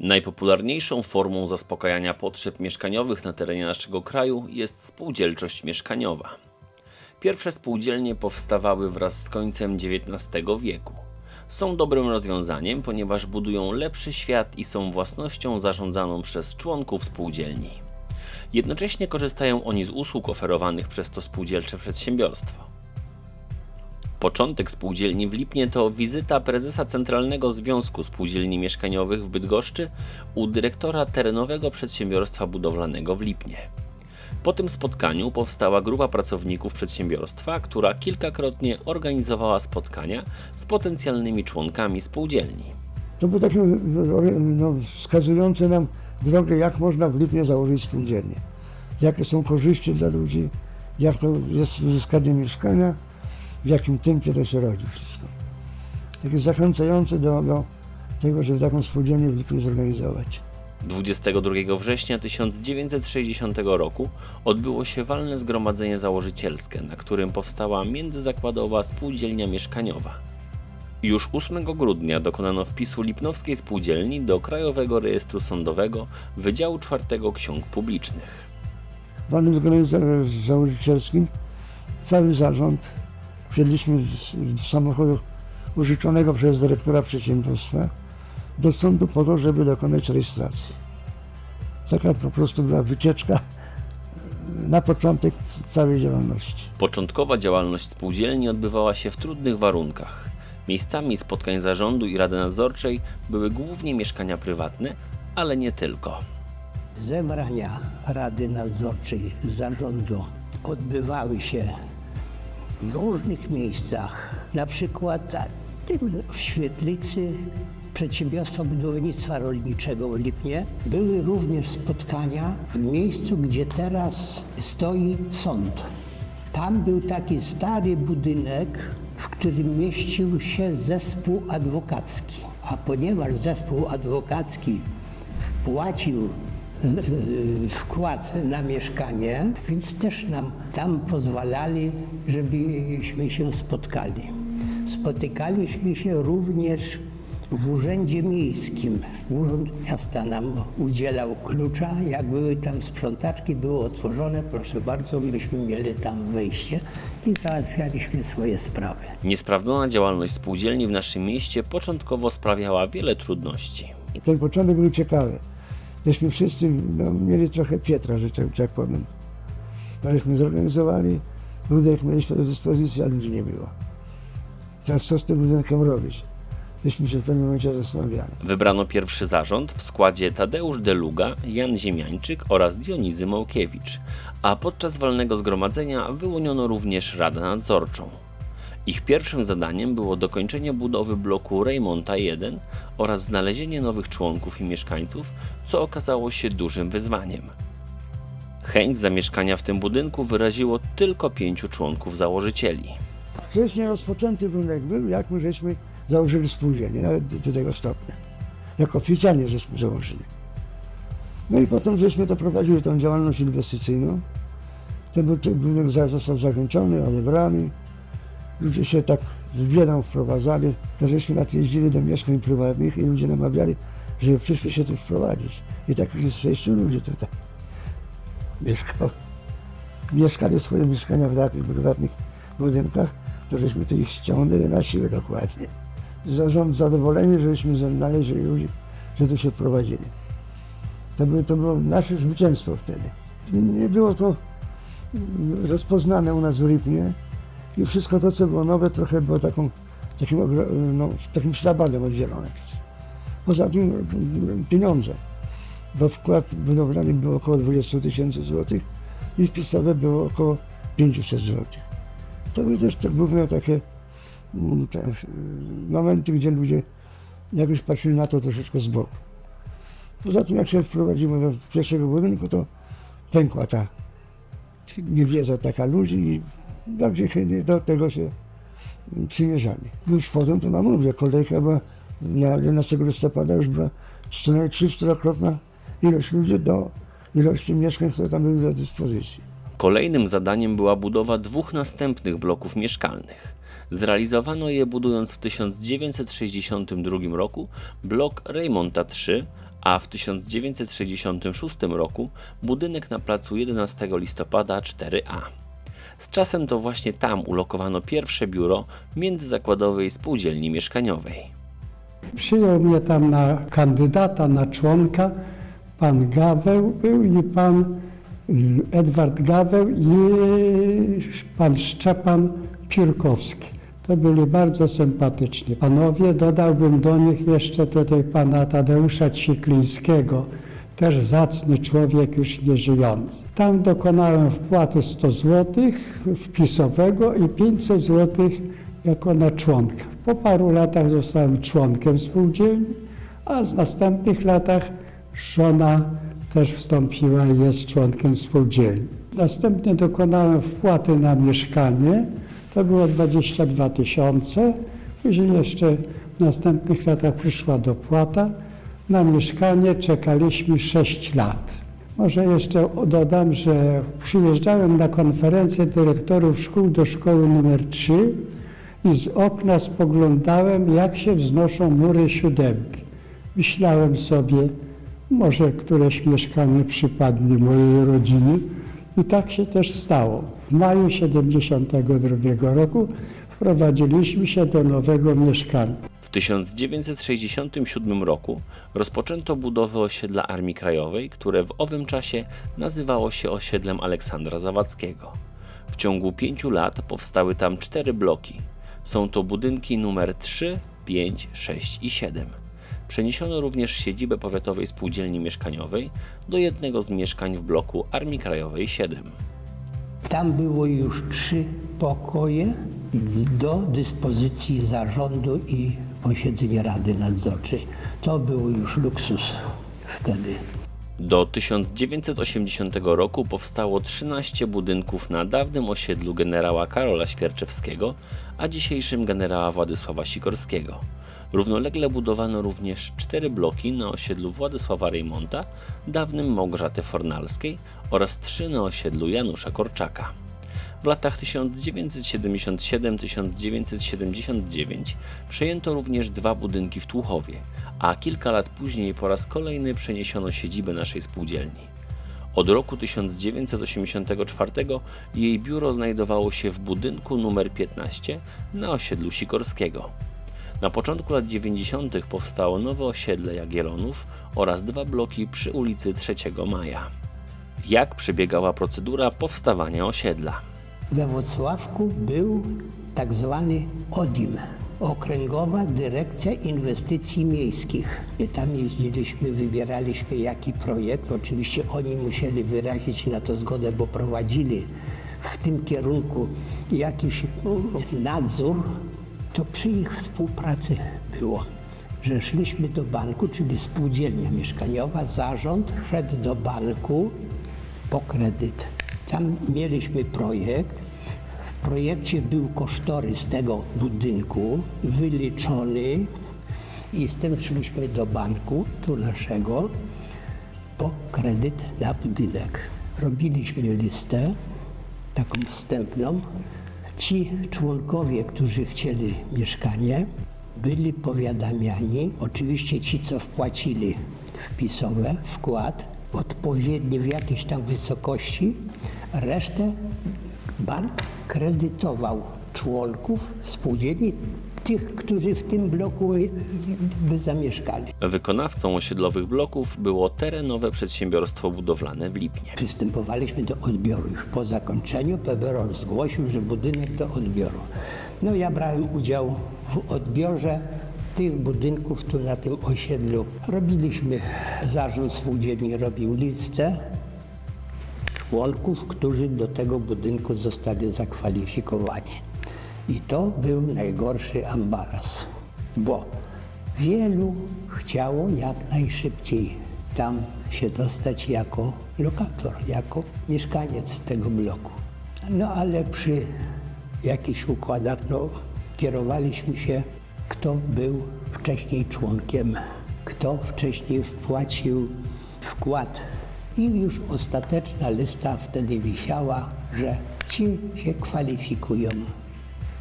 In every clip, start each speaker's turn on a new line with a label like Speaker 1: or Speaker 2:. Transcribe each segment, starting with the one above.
Speaker 1: Najpopularniejszą formą zaspokajania potrzeb mieszkaniowych na terenie naszego kraju jest spółdzielczość mieszkaniowa. Pierwsze spółdzielnie powstawały wraz z końcem XIX wieku. Są dobrym rozwiązaniem, ponieważ budują lepszy świat i są własnością zarządzaną przez członków spółdzielni. Jednocześnie korzystają oni z usług oferowanych przez to spółdzielcze przedsiębiorstwo. Początek spółdzielni w Lipnie to wizyta prezesa Centralnego Związku Spółdzielni Mieszkaniowych w Bydgoszczy u dyrektora terenowego przedsiębiorstwa budowlanego w Lipnie. Po tym spotkaniu powstała grupa pracowników przedsiębiorstwa, która kilkakrotnie organizowała spotkania z potencjalnymi członkami spółdzielni.
Speaker 2: To było takie no, wskazujące nam drogę, jak można w Lipnie założyć spółdzielnię. Jakie są korzyści dla ludzi, jak to jest uzyskanie mieszkania, w jakim tempie to się rodzi wszystko. Takie zachęcające do, do tego, żeby taką spółdzielnię w zorganizować.
Speaker 1: 22 września 1960 roku odbyło się walne zgromadzenie założycielskie, na którym powstała międzyzakładowa spółdzielnia mieszkaniowa. Już 8 grudnia dokonano wpisu Lipnowskiej Spółdzielni do Krajowego Rejestru Sądowego Wydziału IV Ksiąg Publicznych.
Speaker 2: W walnym zgromadzeniu założycielskim cały zarząd wsiedliśmy z- z samochodu użyczonego przez dyrektora przedsiębiorstwa do sądu po to, żeby dokonać rejestracji. Taka po prostu była wycieczka na początek całej działalności.
Speaker 1: Początkowa działalność spółdzielni odbywała się w trudnych warunkach. Miejscami spotkań zarządu i rady nadzorczej były głównie mieszkania prywatne, ale nie tylko.
Speaker 3: Zebrania Rady Nadzorczej Zarządu odbywały się w różnych miejscach. Na przykład tym w Świetlicy Przedsiębiorstwa Budownictwa Rolniczego w Lipnie. Były również spotkania w miejscu, gdzie teraz stoi sąd. Tam był taki stary budynek, w którym mieścił się zespół adwokacki. A ponieważ zespół adwokacki wpłacił wkład na mieszkanie, więc też nam tam pozwalali, żebyśmy się spotkali. Spotykaliśmy się również w Urzędzie Miejskim. Urząd Miasta nam udzielał klucza. Jak były tam sprzątaczki, było otworzone, proszę bardzo, myśmy mieli tam wejście i załatwialiśmy swoje sprawy.
Speaker 1: Niesprawdzona działalność spółdzielni w naszym mieście początkowo sprawiała wiele trudności.
Speaker 2: Ten początek był ciekawy. Żeśmy wszyscy no, mieli trochę Pietra, że tak, tak powiem. Żeśmy zorganizowali, budynek mieliśmy do dyspozycji, a ludzi nie było. Teraz co z tym budynkiem robić? Żeśmy się w pewnym momencie zastanawiali.
Speaker 1: Wybrano pierwszy zarząd w składzie Tadeusz Deluga, Jan Ziemiańczyk oraz Dionizy Małkiewicz, a podczas walnego zgromadzenia wyłoniono również Radę Nadzorczą. Ich pierwszym zadaniem było dokończenie budowy bloku Reymonta 1 oraz znalezienie nowych członków i mieszkańców, co okazało się dużym wyzwaniem. Chęć zamieszkania w tym budynku wyraziło tylko pięciu członków założycieli.
Speaker 2: Wcześniej rozpoczęty budynek był, jak my żeśmy założyli spółdzielnię, nawet do, tego stopnia. Jak oficjalnie żeśmy założyli. No i potem żeśmy doprowadzili tą działalność inwestycyjną. Ten bu- ten budynek został zakończony, odebrany. Ludzie się tak z biedą wprowadzali, to żeśmy na to jeździli do mieszkań prywatnych i ludzie namawiali, żeby przyszli się tu wprowadzić. I takich jest sześciu ludzi tutaj mieszkało. Mieszkali swoje mieszkania w takich prywatnych budynkach, to żeśmy to ich ściągnęli na siłę dokładnie. Zarząd zadowoleni, żeśmy znaleźli ludzi, że tu się wprowadzili. To, było- to było nasze zwycięstwo wtedy. Nie było to rozpoznane u nas w Lipnie i wszystko to, co było nowe, trochę było taką, takim, no, takim szlabanem oddzielone. Poza tym mm, pieniądze, bo wkład budowlany był około 20 tysięcy złotych i wpisowe było około 500 złotych. To były też tak główne takie mm, te, y, momenty, gdzie ludzie jakoś patrzyli na to troszeczkę z boku. Poza tym, jak się wprowadzimy do pierwszego budynku, to pękła ta niewiedza taka ludzi i bardziej chętnie do tego się przymierzali. Już potem, to nam mówię, kolejka była na 11 listopada już była co najmniej 3-4-krotna ilość ludzi do ilości mieszkań, które tam były do dyspozycji.
Speaker 1: Kolejnym zadaniem była budowa dwóch następnych bloków mieszkalnych. Zrealizowano je budując w 1962 roku blok Reymonta 3, a w 1966 roku budynek na placu 11 listopada 4A. Z czasem to właśnie tam ulokowano pierwsze biuro Międzyzakładowej Spółdzielni Mieszkaniowej.
Speaker 4: Przyjął mnie tam na kandydata, na członka pan Gaweł był i pan y, Edward Gaweł i pan Szczepan Piórkowski. To byli bardzo sympatyczni panowie. Dodałbym do nich jeszcze tutaj pana Tadeusza Ciklińskiego, też zacny człowiek już nieżyjący. Tam dokonałem wpłaty 100 zł wpisowego i 500 zł jako na członka. Po paru latach zostałem członkiem spółdzielni, a z następnych latach żona też wstąpiła i jest członkiem spółdzielni. Następnie dokonałem wpłaty na mieszkanie, to było 22 tysiące. Później jeszcze w następnych latach przyszła dopłata. Na mieszkanie czekaliśmy 6 lat. Może jeszcze dodam, że przyjeżdżałem na konferencję dyrektorów szkół do szkoły numer 3 i z okna spoglądałem, jak się wznoszą mury siódemki. Myślałem sobie, może któreś mieszkanie przypadnie mojej rodzinie. I tak się też stało. W maju 1972 roku wprowadziliśmy się do nowego mieszkania.
Speaker 1: W 1967 roku rozpoczęto budowę osiedla Armii Krajowej, które w owym czasie nazywało się osiedlem Aleksandra Zawadzkiego. W ciągu pięciu lat powstały tam cztery bloki. Są to budynki numer 3, 5, 6 i 7. Przeniesiono również siedzibę Powiatowej Spółdzielni Mieszkaniowej do jednego z mieszkań w bloku Armii Krajowej 7.
Speaker 3: Tam było już trzy pokoje do dyspozycji zarządu i posiedzenia Rady Nadzorczej. To był już luksus wtedy.
Speaker 1: Do 1980 roku powstało 13 budynków na dawnym osiedlu generała Karola Świerczewskiego, a dzisiejszym generała Władysława Sikorskiego. Równolegle budowano również cztery bloki na osiedlu Władysława Rejmonta, dawnym Małgorzaty Fornalskiej oraz trzy na osiedlu Janusza Korczaka. W latach 1977-1979 przejęto również dwa budynki w Tłuchowie, a kilka lat później po raz kolejny przeniesiono siedzibę naszej spółdzielni. Od roku 1984 jej biuro znajdowało się w budynku numer 15 na osiedlu Sikorskiego. Na początku lat 90. powstało nowe osiedle Jagiellonów oraz dwa bloki przy ulicy 3 Maja. Jak przebiegała procedura powstawania osiedla?
Speaker 3: We Wrocławku był tak zwany ODIM, Okręgowa Dyrekcja Inwestycji Miejskich. I tam jeździliśmy, wybieraliśmy jaki projekt. Oczywiście oni musieli wyrazić na to zgodę, bo prowadzili w tym kierunku jakiś no, nadzór. To przy ich współpracy było, że szliśmy do banku, czyli spółdzielnia mieszkaniowa, zarząd szedł do banku po kredyt. Tam mieliśmy projekt. W projekcie był kosztorys tego budynku wyliczony i z tym szliśmy do banku, tu naszego, po kredyt na budynek. Robiliśmy listę, taką wstępną. Ci członkowie, którzy chcieli mieszkanie, byli powiadamiani, oczywiście ci, co wpłacili wpisowe, wkład, odpowiedni w jakiejś tam wysokości, resztę bank kredytował członków spółdzielni, tych, którzy w tym bloku by zamieszkali.
Speaker 1: Wykonawcą osiedlowych bloków było terenowe przedsiębiorstwo budowlane w Lipnie.
Speaker 3: Przystępowaliśmy do odbioru. Już po zakończeniu PBRO zgłosił, że budynek do odbioru. No ja brałem udział w odbiorze tych budynków tu na tym osiedlu. Robiliśmy, zarząd spółdzielni robił listę członków, którzy do tego budynku zostali zakwalifikowani. I to był najgorszy ambaras, bo wielu chciało jak najszybciej tam się dostać jako lokator, jako mieszkaniec tego bloku. No ale przy jakichś układach no, kierowaliśmy się, kto był wcześniej członkiem, kto wcześniej wpłacił wkład. I już ostateczna lista wtedy wisiała, że ci się kwalifikują.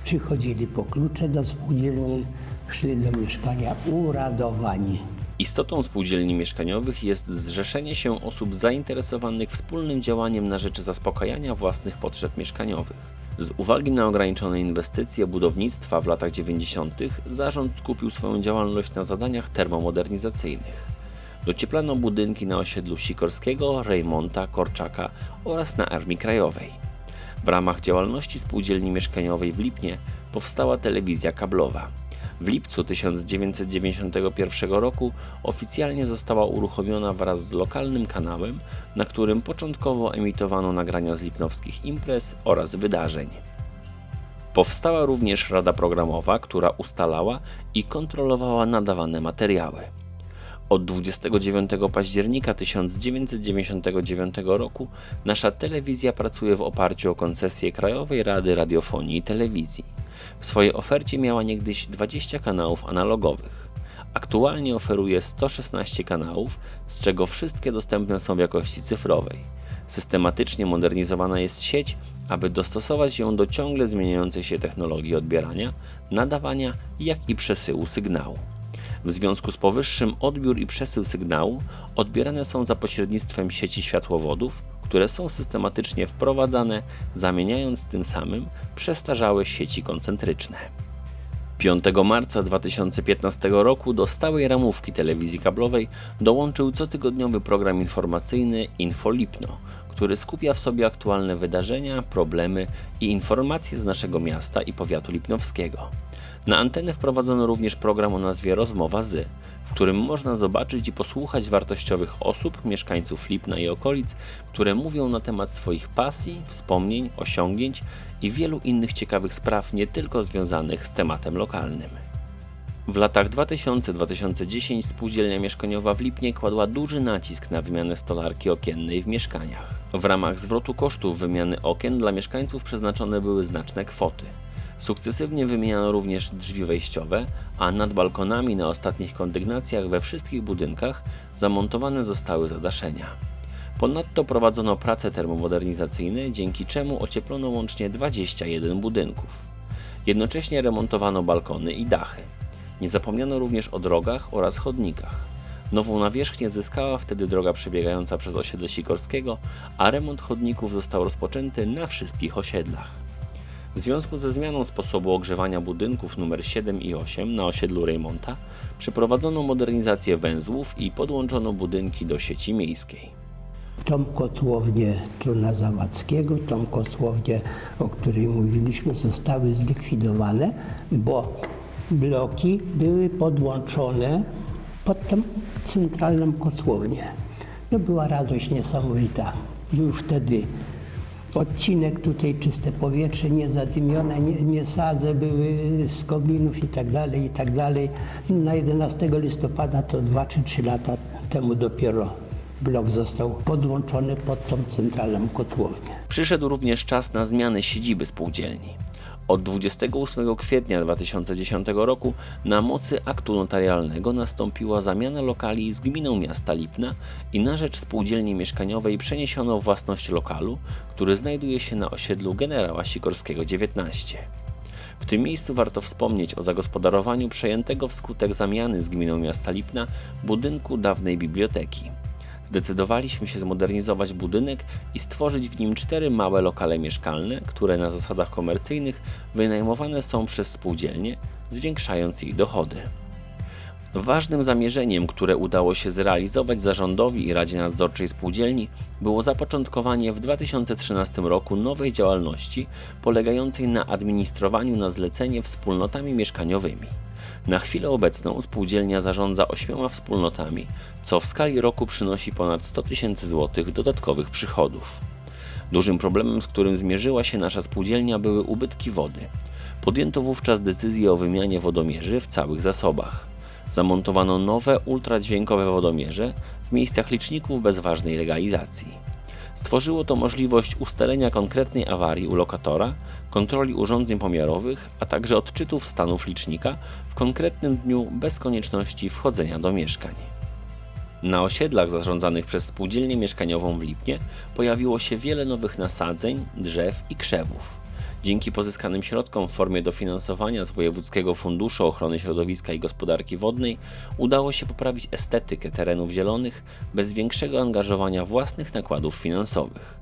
Speaker 3: Przychodzili po klucze do spółdzielni, szli do mieszkania uradowani.
Speaker 1: Istotą spółdzielni mieszkaniowych jest zrzeszenie się osób zainteresowanych wspólnym działaniem na rzecz zaspokajania własnych potrzeb mieszkaniowych. Z uwagi na ograniczone inwestycje budownictwa w latach 90. zarząd skupił swoją działalność na zadaniach termomodernizacyjnych. Docieplano budynki na osiedlu Sikorskiego, Rejmonta, Korczaka oraz na Armii Krajowej. W ramach działalności spółdzielni mieszkaniowej w Lipnie powstała telewizja kablowa. W lipcu 1991 roku oficjalnie została uruchomiona wraz z lokalnym kanałem, na którym początkowo emitowano nagrania z lipnowskich imprez oraz wydarzeń. Powstała również Rada Programowa, która ustalała i kontrolowała nadawane materiały. Od 29 października 1999 roku nasza telewizja pracuje w oparciu o koncesję Krajowej Rady Radiofonii i Telewizji. W swojej ofercie miała niegdyś 20 kanałów analogowych. Aktualnie oferuje 116 kanałów, z czego wszystkie dostępne są w jakości cyfrowej. Systematycznie modernizowana jest sieć, aby dostosować ją do ciągle zmieniającej się technologii odbierania, nadawania, jak i przesyłu sygnału. W związku z powyższym odbiór i przesył sygnału odbierane są za pośrednictwem sieci światłowodów, które są systematycznie wprowadzane, zamieniając tym samym przestarzałe sieci koncentryczne. 5 marca 2015 roku do stałej ramówki telewizji kablowej dołączył cotygodniowy program informacyjny Infolipno, który skupia w sobie aktualne wydarzenia, problemy i informacje z naszego miasta i powiatu lipnowskiego. Na antenę wprowadzono również program o nazwie Rozmowa z, w którym można zobaczyć i posłuchać wartościowych osób, mieszkańców Lipna i okolic, które mówią na temat swoich pasji, wspomnień, osiągnięć i wielu innych ciekawych spraw, nie tylko związanych z tematem lokalnym. W latach 2000-2010 spółdzielnia mieszkaniowa w Lipnie kładła duży nacisk na wymianę stolarki okiennej w mieszkaniach. W ramach zwrotu kosztów wymiany okien dla mieszkańców przeznaczone były znaczne kwoty. Sukcesywnie wymieniano również drzwi wejściowe, a nad balkonami na ostatnich kondygnacjach we wszystkich budynkach zamontowane zostały zadaszenia. Ponadto prowadzono prace termomodernizacyjne, dzięki czemu ocieplono łącznie 21 budynków. Jednocześnie remontowano balkony i dachy. Nie zapomniano również o drogach oraz chodnikach. Nową nawierzchnię zyskała wtedy droga przebiegająca przez osiedle Sikorskiego, a remont chodników został rozpoczęty na wszystkich osiedlach. W związku ze zmianą sposobu ogrzewania budynków nr 7 i 8 na osiedlu Rejmonta przeprowadzono modernizację węzłów i podłączono budynki do sieci miejskiej.
Speaker 3: Tą kotłownię Truna Zawadzkiego, tą kotłownię, o której mówiliśmy, zostały zlikwidowane, bo bloki były podłączone pod tą centralną kotłownię. To była radość niesamowita. Już wtedy odcinek tutaj czyste powietrze, niezadymione, nie, nie sadze były z kominów i tak dalej, i tak dalej. Na 11 listopada to 2 czy 3 lata temu dopiero blok został podłączony pod tą centralną kotłownię.
Speaker 1: Przyszedł również czas na zmianę siedziby spółdzielni. Od 28 kwietnia 2010 roku na mocy aktu notarialnego nastąpiła zamiana lokali z gminą miasta Lipna i na rzecz spółdzielni mieszkaniowej przeniesiono własność lokalu, który znajduje się na osiedlu generała Sikorskiego 19. W tym miejscu warto wspomnieć o zagospodarowaniu przejętego wskutek zamiany z gminą miasta Lipna budynku dawnej biblioteki. Zdecydowaliśmy się zmodernizować budynek i stworzyć w nim cztery małe lokale mieszkalne, które na zasadach komercyjnych wynajmowane są przez spółdzielnie, zwiększając ich dochody. Ważnym zamierzeniem, które udało się zrealizować zarządowi i Radzie Nadzorczej Spółdzielni, było zapoczątkowanie w 2013 roku nowej działalności polegającej na administrowaniu na zlecenie wspólnotami mieszkaniowymi. Na chwilę obecną spółdzielnia zarządza ośmioma wspólnotami, co w skali roku przynosi ponad 100 tysięcy złotych dodatkowych przychodów. Dużym problemem, z którym zmierzyła się nasza spółdzielnia, były ubytki wody. Podjęto wówczas decyzję o wymianie wodomierzy w całych zasobach. Zamontowano nowe ultradźwiękowe wodomierze w miejscach liczników bez ważnej legalizacji. Stworzyło to możliwość ustalenia konkretnej awarii u lokatora, kontroli urządzeń pomiarowych, a także odczytów stanów licznika w konkretnym dniu bez konieczności wchodzenia do mieszkań. Na osiedlach zarządzanych przez spółdzielnię mieszkaniową w Lipnie pojawiło się wiele nowych nasadzeń, drzew i krzewów. Dzięki pozyskanym środkom w formie dofinansowania z Wojewódzkiego Funduszu Ochrony Środowiska i Gospodarki Wodnej udało się poprawić estetykę terenów zielonych bez większego angażowania własnych nakładów finansowych.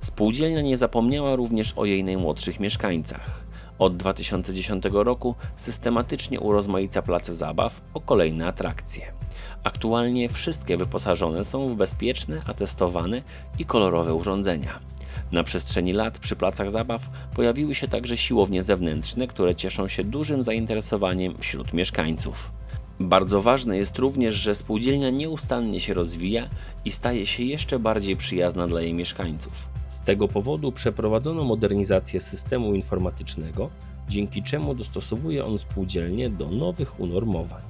Speaker 1: Spółdzielnia nie zapomniała również o jej najmłodszych mieszkańcach. Od 2010 roku systematycznie urozmaica place zabaw o kolejne atrakcje. Aktualnie wszystkie wyposażone są w bezpieczne, atestowane i kolorowe urządzenia. Na przestrzeni lat przy placach zabaw pojawiły się także siłownie zewnętrzne, które cieszą się dużym zainteresowaniem wśród mieszkańców. Bardzo ważne jest również, że spółdzielnia nieustannie się rozwija i staje się jeszcze bardziej przyjazna dla jej mieszkańców. Z tego powodu przeprowadzono modernizację systemu informatycznego, dzięki czemu dostosowuje on spółdzielnię do nowych unormowań.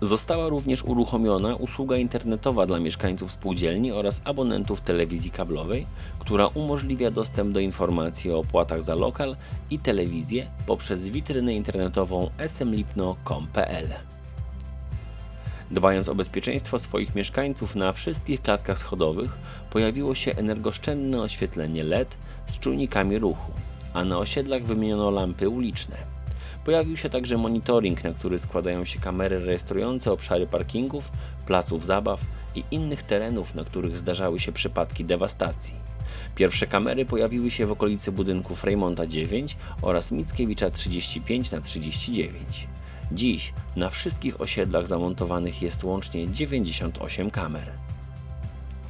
Speaker 1: Została również uruchomiona usługa internetowa dla mieszkańców spółdzielni oraz abonentów telewizji kablowej, która umożliwia dostęp do informacji o opłatach za lokal i telewizję poprzez witrynę internetową smlipno.com.pl. Dbając o bezpieczeństwo swoich mieszkańców na wszystkich klatkach schodowych, pojawiło się energooszczędne oświetlenie LED z czujnikami ruchu, a na osiedlach wymieniono lampy uliczne. Pojawił się także monitoring, na który składają się kamery rejestrujące obszary parkingów, placów zabaw i innych terenów, na których zdarzały się przypadki dewastacji. Pierwsze kamery pojawiły się w okolicy budynków Rejmonta 9 oraz Mickiewicza 35 na 39. Dziś na wszystkich osiedlach zamontowanych jest łącznie 98 kamer.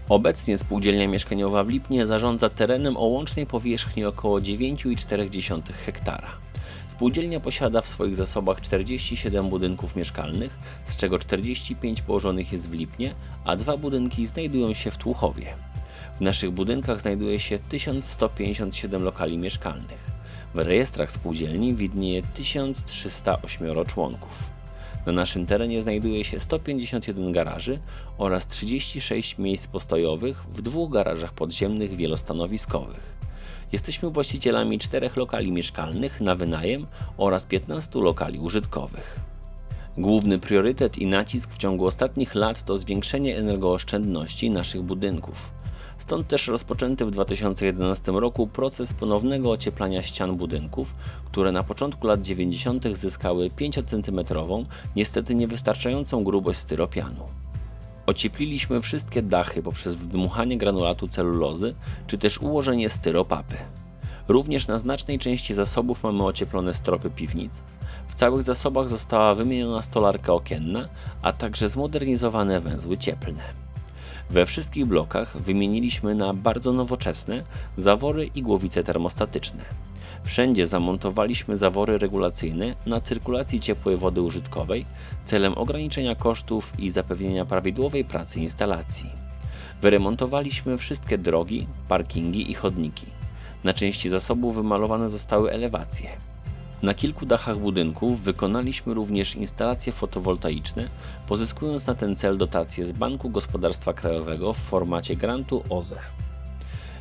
Speaker 1: Obecnie spółdzielnia mieszkaniowa w Lipnie zarządza terenem o łącznej powierzchni około 9,4 hektara. Spółdzielnia posiada w swoich zasobach 47 budynków mieszkalnych, z czego 45 położonych jest w Lipnie, a dwa budynki znajdują się w Tłuchowie. W naszych budynkach znajduje się 1157 lokali mieszkalnych. W rejestrach spółdzielni widnieje 1308 członków. Na naszym terenie znajduje się 151 garaży oraz 36 miejsc postojowych w dwóch garażach podziemnych wielostanowiskowych. Jesteśmy właścicielami czterech lokali mieszkalnych na wynajem oraz 15 lokali użytkowych. Główny priorytet i nacisk w ciągu ostatnich lat to zwiększenie energooszczędności naszych budynków. Stąd też rozpoczęty w 2011 roku proces ponownego ocieplania ścian budynków, które na początku lat 90. zyskały 5 cm, niestety niewystarczającą grubość styropianu. Ociepliliśmy wszystkie dachy poprzez wdmuchanie granulatu celulozy czy też ułożenie styropapy. Również na znacznej części zasobów mamy ocieplone stropy piwnic. W całych zasobach została wymieniona stolarka okienna, a także zmodernizowane węzły cieplne. We wszystkich blokach wymieniliśmy na bardzo nowoczesne zawory i głowice termostatyczne. Wszędzie zamontowaliśmy zawory regulacyjne na cyrkulacji ciepłej wody użytkowej celem ograniczenia kosztów i zapewnienia prawidłowej pracy instalacji. Wyremontowaliśmy wszystkie drogi, parkingi i chodniki. Na części zasobu wymalowane zostały elewacje. Na kilku dachach budynków wykonaliśmy również instalacje fotowoltaiczne, pozyskując na ten cel dotacje z Banku Gospodarstwa Krajowego w formacie grantu OZE.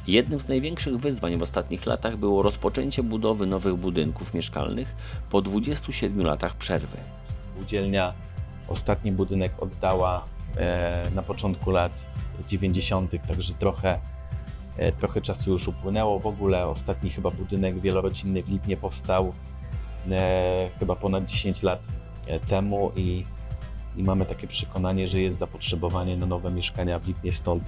Speaker 1: Jednym z największych wyzwań w ostatnich latach było rozpoczęcie budowy nowych budynków mieszkalnych po 27 latach przerwy.
Speaker 5: Spółdzielnia ostatni budynek oddała e, na początku lat 90., także trochę, e, trochę czasu już upłynęło. W ogóle ostatni chyba budynek wielorodzinny w Lipnie powstał chyba ponad 10 lat e, temu i, i mamy takie przekonanie, że jest zapotrzebowanie na nowe mieszkania w Lipnie, stąd,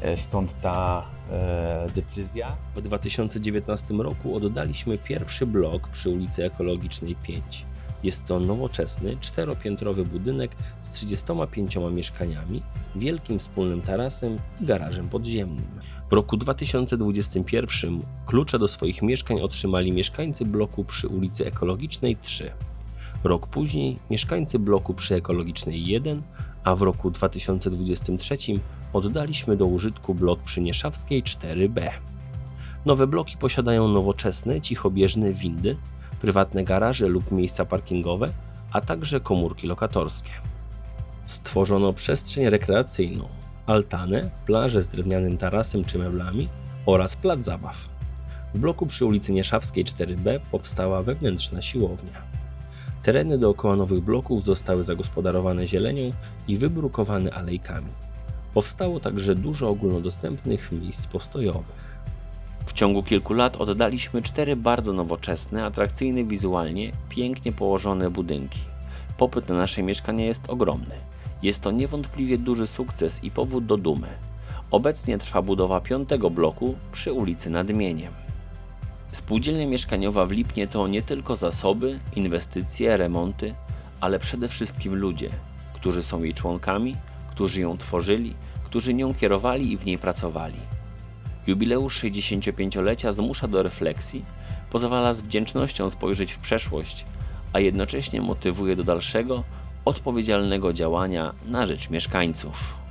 Speaker 5: e, stąd ta e, decyzja.
Speaker 1: W 2019 roku oddaliśmy pierwszy blok przy ulicy Ekologicznej 5. Jest to nowoczesny, czteropiętrowy budynek z 35 mieszkaniami, wielkim wspólnym tarasem i garażem podziemnym. W roku 2021 klucze do swoich mieszkań otrzymali mieszkańcy bloku przy ulicy Ekologicznej 3. Rok później mieszkańcy bloku przy Ekologicznej 1, a w roku 2023 oddaliśmy do użytku blok przy Nieszawskiej 4B. Nowe bloki posiadają nowoczesne, cichobieżne windy, prywatne garaże lub miejsca parkingowe, a także komórki lokatorskie. Stworzono przestrzeń rekreacyjną, altanę, plażę z drewnianym tarasem czy meblami oraz plac zabaw. W bloku przy ulicy Nieszawskiej 4B powstała wewnętrzna siłownia. Tereny dookoła nowych bloków zostały zagospodarowane zielenią i wybrukowane alejkami. Powstało także dużo ogólnodostępnych miejsc postojowych. W ciągu kilku lat oddaliśmy cztery bardzo nowoczesne, atrakcyjne wizualnie, pięknie położone budynki. Popyt na nasze mieszkania jest ogromny. Jest to niewątpliwie duży sukces i powód do dumy. Obecnie trwa budowa piątego bloku przy ulicy nad Mieniem. Spółdzielnia mieszkaniowa w Lipnie to nie tylko zasoby, inwestycje, remonty, ale przede wszystkim ludzie, którzy są jej członkami, którzy ją tworzyli, którzy nią kierowali i w niej pracowali. Jubileusz 65-lecia zmusza do refleksji, pozwala z wdzięcznością spojrzeć w przeszłość, a jednocześnie motywuje do dalszego, odpowiedzialnego działania na rzecz mieszkańców.